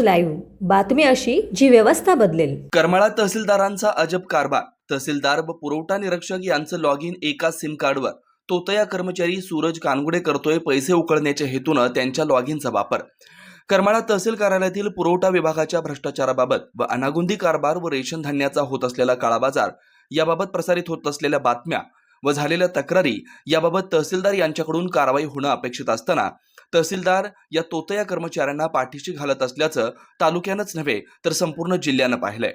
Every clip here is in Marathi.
लाईव्ह. बातमी अशी जी व्यवस्था बदलेल. करमाळा तहसीलदारांचा अजब कारभार. तहसीलदार व पुरवठा निरीक्षक यांचं लॉग इन एका सिम कार्डवर तोतया कर्मचारी सूरज कानगुडे करतोय पैसे उकळण्याच्या हेतूनं त्यांच्या लॉग इनचा वापर. करमाळा तहसील कार्यालयातील पुरवठा विभागाच्या भ्रष्टाचाराबाबत व अनागुंदी कारभार व रेशन धान्याचा होत असलेला काळाबाजार याबाबत प्रसारित होत असलेल्या बातम्या व झालेल्या तक्रारी याबाबत तहसीलदार यांच्याकडून कारवाई होणं अपेक्षित असताना तहसीलदार या तोतया कर्मचाऱ्यांना पाठीशी घालत असल्याचं तालुक्यानंच नव्हे तर संपूर्ण जिल्ह्यानं पाहिलंय.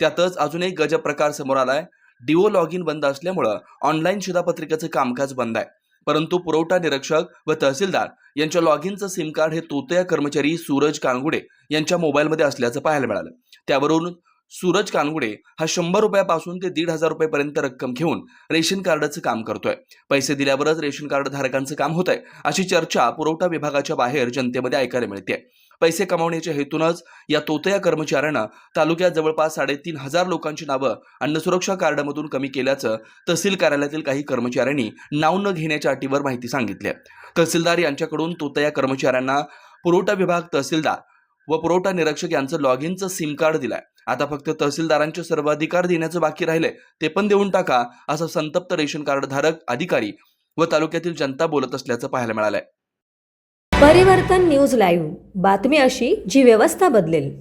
त्यातच अजून एक गजब प्रकार समोर आलाय. डिओ लॉग इन बंद असल्यामुळं ऑनलाईन शिधापत्रिकेचं कामकाज बंद आहे. परंतु पुरवठा निरीक्षक व तहसीलदार यांच्या लॉग इनचं सिम कार्ड हे तोतया कर्मचारी सूरज कानगुडे यांच्या मोबाईलमध्ये असल्याचं पाहायला मिळालं. त्यावरून सूरज कानगुडे हा शंभर रुपयापासून ते दीड हजार रुपयेपर्यंत रक्कम घेऊन रेशन कार्डाचं काम करतोय. पैसे दिल्यावरच रेशन कार्ड धारकांचं काम होत आहे अशी चर्चा पुरवठा विभागाच्या बाहेर जनतेमध्ये ऐकायला मिळते पैसे कमावण्याच्या हेतूनच या तोतया कर्मचाऱ्यानं तालुक्यात जवळपास साडेतीन हजार लोकांची नावं अन्न सुरक्षा कार्डामधून कमी केल्याचं तहसील कार्यालयातील काही कर्मचाऱ्यांनी नाव न घेण्याच्या अटीवर माहिती सांगितली आहे. तहसीलदार यांच्याकडून तोतया कर्मचाऱ्यांना पुरवठा विभाग तहसीलदार व पुरवठा निरीक्षक यांचं लॉग इनचं सिम कार्ड दिलाय. आता फक्त तहसीलदारांचे सर्व अधिकार देण्याचं बाकी राहिले ते पण देऊन टाका असं संतप्त रेशन कार्ड धारक अधिकारी व तालुक्यातील जनता बोलत असल्याचं पाहायला मिळालंय. परिवर्तन न्यूज लाईव्ह. बातमी अशी जी व्यवस्था बदलेल.